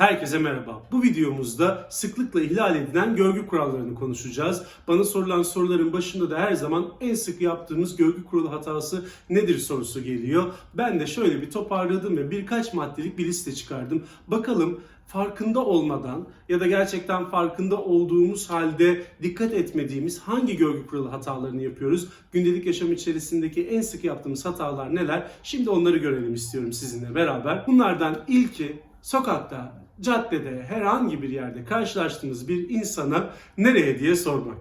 Herkese merhaba. Bu videomuzda sıklıkla ihlal edilen görgü kurallarını konuşacağız. Bana sorulan soruların başında da her zaman en sık yaptığımız görgü kuralı hatası nedir sorusu geliyor. Ben de şöyle bir toparladım ve birkaç maddelik bir liste çıkardım. Bakalım farkında olmadan ya da gerçekten farkında olduğumuz halde dikkat etmediğimiz hangi görgü kuralı hatalarını yapıyoruz? Gündelik yaşam içerisindeki en sık yaptığımız hatalar neler? Şimdi onları görelim istiyorum sizinle beraber. Bunlardan ilki sokakta, caddede, herhangi bir yerde karşılaştığınız bir insana nereye diye sormak.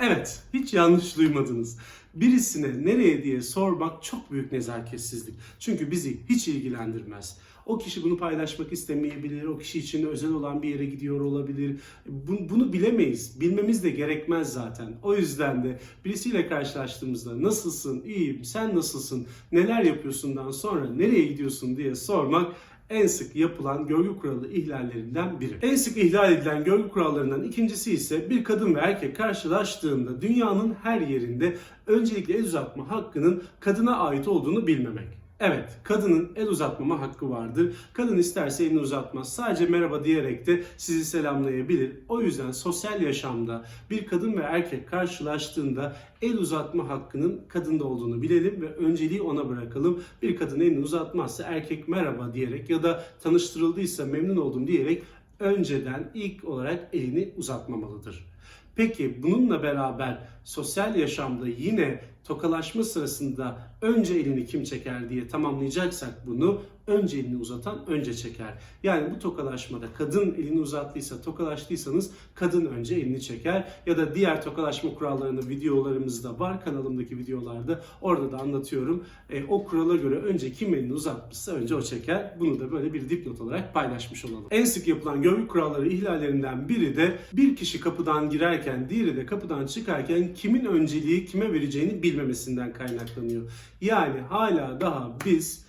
Evet, hiç yanlış duymadınız. Birisine nereye diye sormak çok büyük nezaketsizlik. Çünkü bizi hiç ilgilendirmez. O kişi bunu paylaşmak istemeyebilir, o kişi için özel olan bir yere gidiyor olabilir. Bu- Bunu bilemeyiz, bilmemiz de gerekmez zaten. O yüzden de birisiyle karşılaştığımızda nasılsın, iyiyim, sen nasılsın, neler yapıyorsundan sonra nereye gidiyorsun diye sormak en sık yapılan görgü kuralı ihlallerinden biri. En sık ihlal edilen görgü kurallarından ikincisi ise bir kadın ve erkek karşılaştığında dünyanın her yerinde öncelikle el uzatma hakkının kadına ait olduğunu bilmemek. Evet, kadının el uzatmama hakkı vardır. Kadın isterse elini uzatmaz. Sadece merhaba diyerek de sizi selamlayabilir. O yüzden sosyal yaşamda bir kadın ve erkek karşılaştığında el uzatma hakkının kadında olduğunu bilelim ve önceliği ona bırakalım. Bir kadın elini uzatmazsa erkek merhaba diyerek ya da tanıştırıldıysa memnun oldum diyerek önceden ilk olarak elini uzatmamalıdır. Peki bununla beraber sosyal yaşamda yine tokalaşma sırasında önce elini kim çeker diye tamamlayacaksak bunu önce elini uzatan önce çeker. Yani bu tokalaşmada kadın elini uzattıysa tokalaştıysanız kadın önce elini çeker ya da diğer tokalaşma kurallarını videolarımızda var kanalımdaki videolarda orada da anlatıyorum. E, o kurala göre önce kim elini uzatmışsa önce o çeker. Bunu da böyle bir dipnot olarak paylaşmış olalım. En sık yapılan görgü kuralları ihlallerinden biri de bir kişi kapıdan girerken diğeri de kapıdan çıkarken kimin önceliği kime vereceğini bilmemesinden kaynaklanıyor. Yani hala daha biz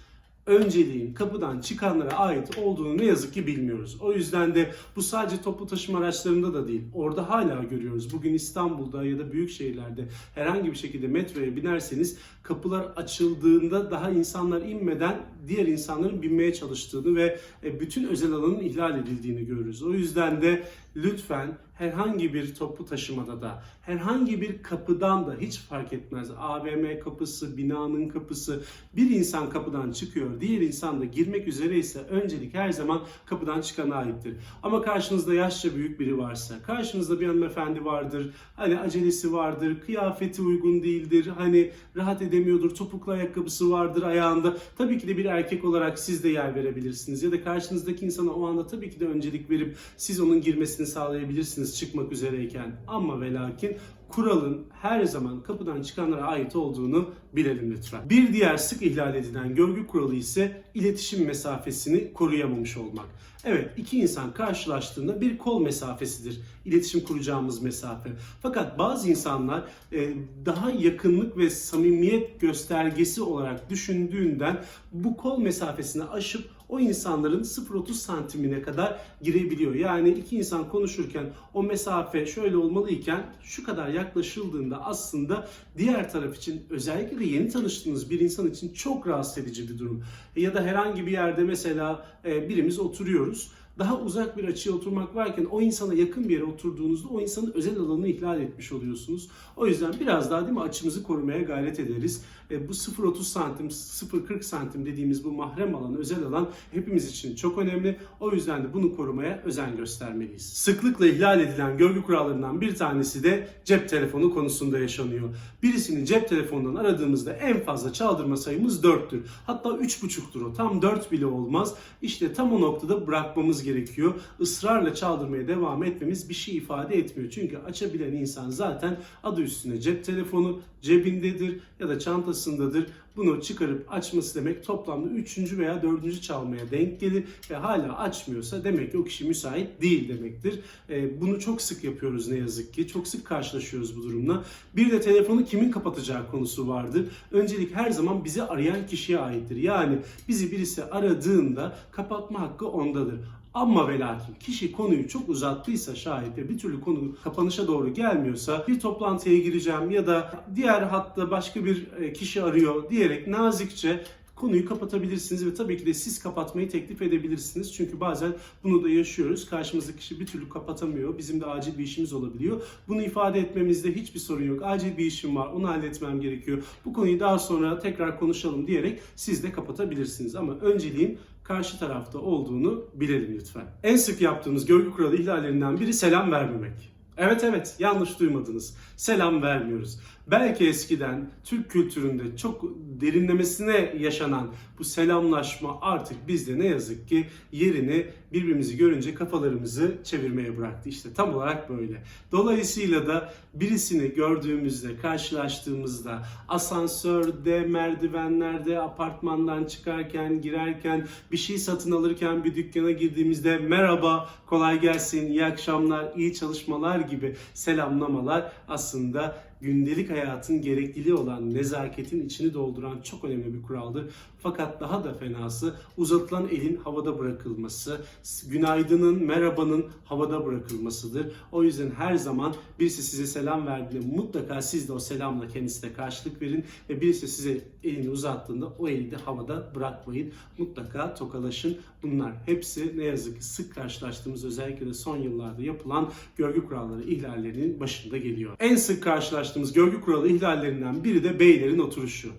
önceliğin kapıdan çıkanlara ait olduğunu ne yazık ki bilmiyoruz. O yüzden de bu sadece toplu taşıma araçlarında da değil. Orada hala görüyoruz. Bugün İstanbul'da ya da büyük şehirlerde herhangi bir şekilde metroya binerseniz kapılar açıldığında daha insanlar inmeden diğer insanların binmeye çalıştığını ve e, bütün özel alanın ihlal edildiğini görürüz. O yüzden de lütfen herhangi bir toplu taşımada da herhangi bir kapıdan da hiç fark etmez. AVM kapısı, binanın kapısı bir insan kapıdan çıkıyor, diğer insan da girmek üzere ise öncelik her zaman kapıdan çıkana aittir. Ama karşınızda yaşça büyük biri varsa, karşınızda bir hanımefendi vardır, hani acelesi vardır, kıyafeti uygun değildir, hani rahat edemiyordur, topuklu ayakkabısı vardır ayağında. Tabii ki de bir erkek olarak siz de yer verebilirsiniz ya da karşınızdaki insana o anda tabii ki de öncelik verip siz onun girmesini sağlayabilirsiniz çıkmak üzereyken. Ama ve lakin kuralın her zaman kapıdan çıkanlara ait olduğunu bilelim lütfen. Bir diğer sık ihlal edilen görgü kuralı ise iletişim mesafesini koruyamamış olmak. Evet iki insan karşılaştığında bir kol mesafesidir iletişim kuracağımız mesafe. Fakat bazı insanlar e, daha yakınlık ve samimiyet göstergesi olarak düşündüğünden bu kol mesafesini aşıp o insanların 0-30 santimine kadar girebiliyor. Yani iki insan konuşurken o mesafe şöyle olmalıyken şu kadar yaklaşıldığında aslında diğer taraf için özellikle de yeni tanıştığınız bir insan için çok rahatsız edici bir durum. Ya da herhangi bir yerde mesela e, birimiz oturuyoruz daha uzak bir açıya oturmak varken o insana yakın bir yere oturduğunuzda o insanın özel alanını ihlal etmiş oluyorsunuz. O yüzden biraz daha değil mi açımızı korumaya gayret ederiz. E, bu 0.30 santim, 0.40 santim dediğimiz bu mahrem alan, özel alan hepimiz için çok önemli. O yüzden de bunu korumaya özen göstermeliyiz. Sıklıkla ihlal edilen görgü kurallarından bir tanesi de cep telefonu konusunda yaşanıyor. Birisini cep telefonundan aradığımızda en fazla çaldırma sayımız 4'tür. Hatta 3.5'tur o. Tam 4 bile olmaz. İşte tam o noktada bırakmamız gerekiyor. Israrla çaldırmaya devam etmemiz bir şey ifade etmiyor. Çünkü açabilen insan zaten adı üstüne cep telefonu cebindedir ya da çantasındadır. Bunu çıkarıp açması demek toplamda 3. veya 4. çalmaya denk gelir ve hala açmıyorsa demek ki o kişi müsait değil demektir. Ee, bunu çok sık yapıyoruz ne yazık ki. Çok sık karşılaşıyoruz bu durumla. Bir de telefonu kimin kapatacağı konusu vardır. Öncelik her zaman bizi arayan kişiye aittir. Yani bizi birisi aradığında kapatma hakkı ondadır. Ama ve lakin kişi konuyu çok uzattıysa şayet ve bir türlü konu kapanışa doğru gelmiyorsa bir toplantıya gireceğim ya da diğer hatta başka bir e, kişi arıyor diyerek nazikçe konuyu kapatabilirsiniz ve tabii ki de siz kapatmayı teklif edebilirsiniz. Çünkü bazen bunu da yaşıyoruz. Karşımızdaki kişi bir türlü kapatamıyor. Bizim de acil bir işimiz olabiliyor. Bunu ifade etmemizde hiçbir sorun yok. Acil bir işim var. Onu halletmem gerekiyor. Bu konuyu daha sonra tekrar konuşalım diyerek siz de kapatabilirsiniz. Ama önceliğin karşı tarafta olduğunu bilelim lütfen. En sık yaptığımız görgü kuralı ihlallerinden biri selam vermemek. Evet evet yanlış duymadınız. Selam vermiyoruz. Belki eskiden Türk kültüründe çok derinlemesine yaşanan bu selamlaşma artık bizde ne yazık ki yerini birbirimizi görünce kafalarımızı çevirmeye bıraktı. İşte tam olarak böyle. Dolayısıyla da birisini gördüğümüzde, karşılaştığımızda, asansörde, merdivenlerde, apartmandan çıkarken, girerken, bir şey satın alırken bir dükkana girdiğimizde merhaba, kolay gelsin, iyi akşamlar, iyi çalışmalar gibi selamlamalar aslında gündelik hayatın gerekliliği olan nezaketin içini dolduran çok önemli bir kuraldır. Fakat daha da fenası uzatılan elin havada bırakılması, günaydının, merhabanın havada bırakılmasıdır. O yüzden her zaman birisi size selam verdiğinde mutlaka siz de o selamla kendisine karşılık verin ve birisi size elini uzattığında o eli de havada bırakmayın. Mutlaka tokalaşın. Bunlar hepsi ne yazık ki sık karşılaştığımız özellikle de son yıllarda yapılan görgü kuralları ihlallerinin başında geliyor. En sık karşılaştığımız görgü kuralı ihlallerinden biri de beylerin oturuşu.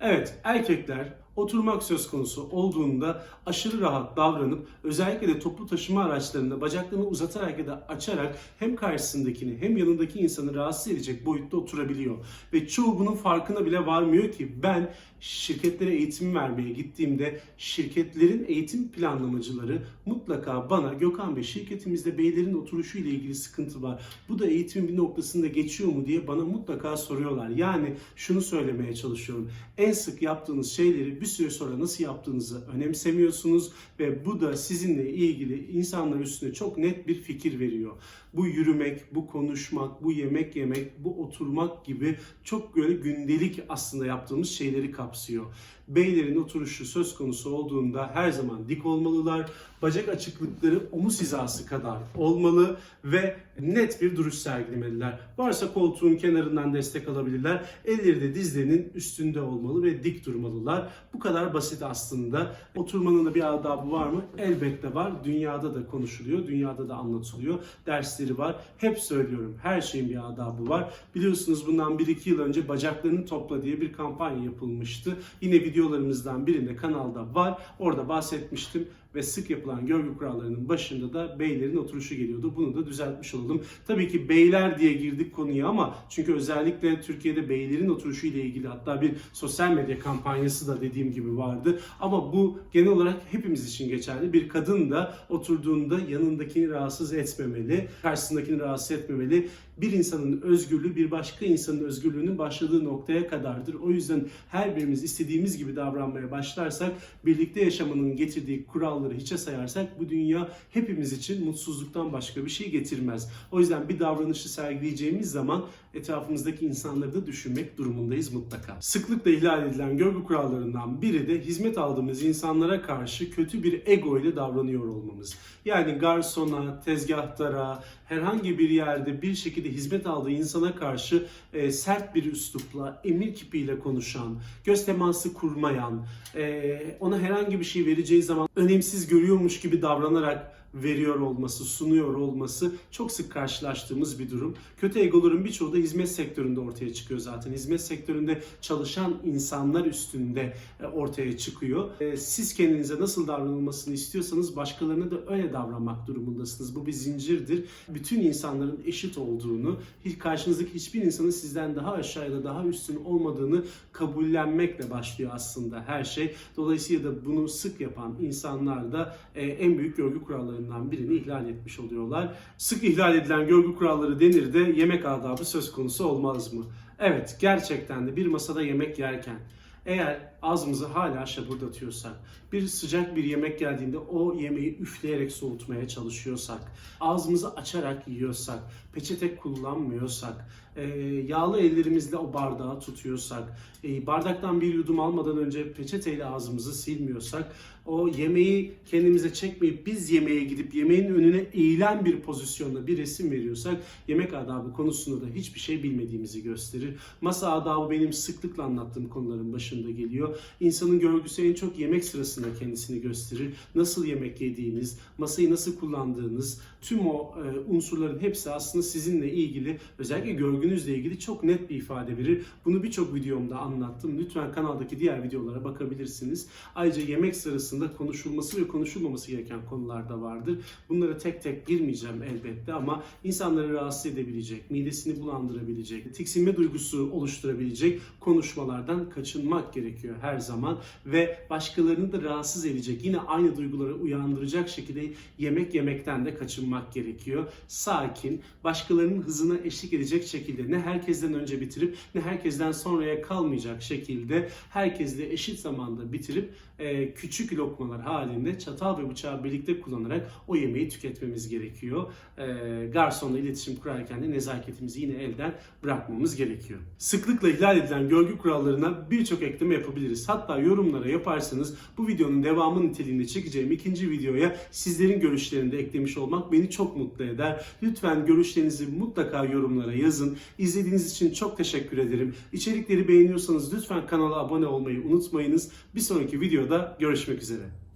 Evet erkekler oturmak söz konusu olduğunda aşırı rahat davranıp özellikle de toplu taşıma araçlarında bacaklarını uzatarak ya da açarak hem karşısındakini hem yanındaki insanı rahatsız edecek boyutta oturabiliyor. Ve çoğu bunun farkına bile varmıyor ki ben şirketlere eğitim vermeye gittiğimde şirketlerin eğitim planlamacıları mutlaka bana Gökhan Bey şirketimizde beylerin oturuşu ile ilgili sıkıntı var. Bu da eğitimin bir noktasında geçiyor mu diye bana mutlaka soruyorlar. Yani şunu söylemeye çalışıyorum. En sık yaptığınız şeyleri bir süre sonra nasıl yaptığınızı önemsemiyorsunuz ve bu da sizinle ilgili insanlar üstüne çok net bir fikir veriyor. Bu yürümek, bu konuşmak, bu yemek yemek, bu oturmak gibi çok böyle gündelik aslında yaptığımız şeyleri kapsıyor. Apsio, Beylerin oturuşu söz konusu olduğunda her zaman dik olmalılar. Bacak açıklıkları omuz hizası kadar olmalı ve net bir duruş sergilemeliler. Varsa koltuğun kenarından destek alabilirler. Elleri de dizlerinin üstünde olmalı ve dik durmalılar. Bu kadar basit aslında. Oturmanın da bir adabı var mı? Elbette var. Dünyada da konuşuluyor. Dünyada da anlatılıyor. Dersleri var. Hep söylüyorum. Her şeyin bir adabı var. Biliyorsunuz bundan 1-2 yıl önce bacaklarını topla diye bir kampanya yapılmıştı. Yine videolarımızdan birinde kanalda var. Orada bahsetmiştim ve sık yapılan görgü kurallarının başında da beylerin oturuşu geliyordu. Bunu da düzeltmiş oldum. Tabii ki beyler diye girdik konuya ama çünkü özellikle Türkiye'de beylerin oturuşu ile ilgili hatta bir sosyal medya kampanyası da dediğim gibi vardı. Ama bu genel olarak hepimiz için geçerli. Bir kadın da oturduğunda yanındakini rahatsız etmemeli, karşısındakini rahatsız etmemeli. Bir insanın özgürlüğü bir başka insanın özgürlüğünün başladığı noktaya kadardır. O yüzden her birimiz istediğimiz gibi davranmaya başlarsak, birlikte yaşamanın getirdiği kuralları hiçe sayarsak bu dünya hepimiz için mutsuzluktan başka bir şey getirmez. O yüzden bir davranışı sergileyeceğimiz zaman etrafımızdaki insanları da düşünmek durumundayız mutlaka. Sıklıkla ihlal edilen görgü kurallarından biri de hizmet aldığımız insanlara karşı kötü bir ego ile davranıyor olmamız. Yani garsona, tezgahtara, herhangi bir yerde bir şekilde hizmet aldığı insana karşı e, sert bir üslupla, emir kipiyle konuşan, göz teması kurmayan, e, ona herhangi bir şey vereceği zaman önemsiz görüyormuş gibi davranarak veriyor olması, sunuyor olması çok sık karşılaştığımız bir durum. Kötü egoların birçoğu da hizmet sektöründe ortaya çıkıyor zaten. Hizmet sektöründe çalışan insanlar üstünde e, ortaya çıkıyor. E, Siz kendinize nasıl davranılmasını istiyorsanız başkalarına da öyle davranmak durumundasınız. Bu bir zincirdir. Bütün insanların eşit olduğunu, karşınızdaki hiçbir insanın sizden daha aşağıda, daha üstün olmadığını kabullenmekle başlıyor aslında her şey. Dolayısıyla da bunu sık yapan insanlar da e, en büyük görgü kurallarından birini ihlal etmiş oluyorlar. Sık ihlal edilen görgü kuralları denir de yemek adabı söz konusu olmaz mı? Evet, gerçekten de bir masada yemek yerken eğer ağzımızı hala şapırdatıyorsak, bir sıcak bir yemek geldiğinde o yemeği üfleyerek soğutmaya çalışıyorsak, ağzımızı açarak yiyorsak, peçete kullanmıyorsak, e, yağlı ellerimizle o bardağı tutuyorsak, e, bardaktan bir yudum almadan önce peçeteyle ağzımızı silmiyorsak, o yemeği kendimize çekmeyip biz yemeğe gidip yemeğin önüne eğilen bir pozisyonda bir resim veriyorsak yemek adabı konusunda da hiçbir şey bilmediğimizi gösterir. Masa adabı benim sıklıkla anlattığım konuların başında geliyor. İnsanın görgüsü en çok yemek sırasında kendisini gösterir. Nasıl yemek yediğiniz, masayı nasıl kullandığınız, tüm o e, unsurların hepsi aslında sizinle ilgili, özellikle görgünüzle ilgili çok net bir ifade verir. Bunu birçok videomda anlattım. Lütfen kanaldaki diğer videolara bakabilirsiniz. Ayrıca yemek sırasında konuşulması ve konuşulmaması gereken konular da vardır. Bunlara tek tek girmeyeceğim elbette ama insanları rahatsız edebilecek, midesini bulandırabilecek, tiksinme duygusu oluşturabilecek konuşmalardan kaçınmak gerekiyor her zaman ve başkalarını da rahatsız edecek, yine aynı duyguları uyandıracak şekilde yemek yemekten de kaçınmak gerekiyor. Sakin, başkalarının hızına eşlik edecek şekilde ne herkesten önce bitirip ne herkesten sonraya kalmayacak şekilde herkesle eşit zamanda bitirip e, küçük lokmalar halinde çatal ve bıçağı birlikte kullanarak o yemeği tüketmemiz gerekiyor. E, garsonla iletişim kurarken de nezaketimizi yine elden bırakmamız gerekiyor. Sıklıkla ihlal edilen görgü kurallarına birçok ekleme yapabiliriz. Hatta yorumlara yaparsanız bu videonun devamı niteliğinde çekeceğim ikinci videoya sizlerin görüşlerini de eklemiş olmak beni çok mutlu eder. Lütfen görüşlerinizi mutlaka yorumlara yazın. İzlediğiniz için çok teşekkür ederim. İçerikleri beğeniyorsanız lütfen kanala abone olmayı unutmayınız. Bir sonraki videoda görüşmek üzere.